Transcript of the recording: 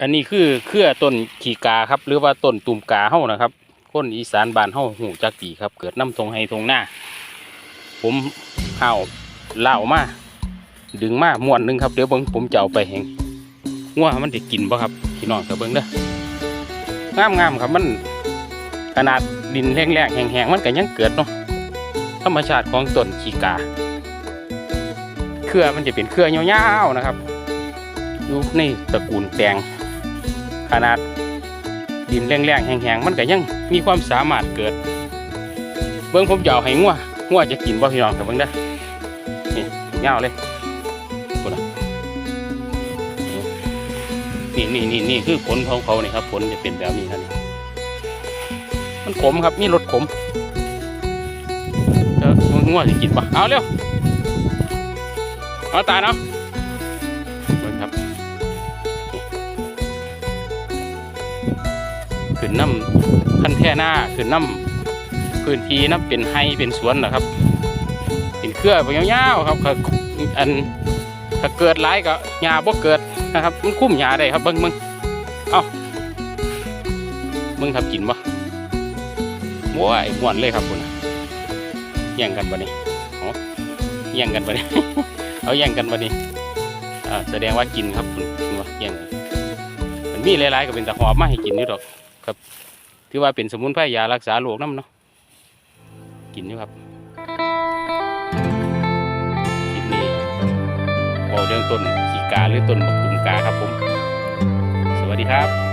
อันนี้คือเครือต้นขีกาครับ หรือว่าต้นตุ่มกาเฮานะครับ คนอีสานบ้านเฮาหูจักดีครับ เกิดน้ำทงไฮทงหน้า ผมเห่าเล่ามาดึงมามวนหนึงครับเดี๋ยวเบิ่งผมจะเอาไปแหงงัวมันจะกินบ่ครับพี่น้องกับเบิ่งเด้องามงามๆครับมันขนาดดินแรงๆแห้งๆมันก็ยังเกิดเนาะธรรมชาติของต้นขีกา เครือมันจะเป็นเครือยาวๆนะครับอยู่ในตระกูลแตง ขนาดดินแรงๆแห้งๆมันก็ยังมีความสามารถเกิด เบิ้งผมจะเอาให้งัวงัวจะกินบ่พี่น้องกับเบิ้งได้นี่เงาเลยพุ่นน่ะนี่นี่นี่นี่คือผลของเขาเนี่ยครับผลจะเป็นแบบนี้นี่มันขมครับมีรสขมเอองัวจะกินปะเอาเร็วเอาตาเนาะ ขึ้นน้ำคันแท่หน้าขึ้นน้ำพื้นที่น้ำเป็นไฮเป็นสวนนะครับเป็นเครือไปยาวๆครับอันถ้าเกิดหลายก็หญ้าบ่เกิดนะครับมันคุ้มหญ้าได้ครับเบิ่งมึงเอ้ามึงครับกินบ่โว้ยม่วนเลยครับคุณแย่งกันบ่นี่เอาแย่งกันบ่นี่เอาแย่งกันบ่นี่อ่าแสดงว่ากินครับคุณว่าแย่งกัน มีหลายๆก็เป็นตะหอบมาให้กินอยู่ดอกครับ ถือว่าเป็นสมุนไพรยารักษาโรคน้ำเนาะกินอยู่ครับคลิปนี้บอกเรื่องต้นขีกาหรือต้นบักกุมกาครับผม สวัสดีครับ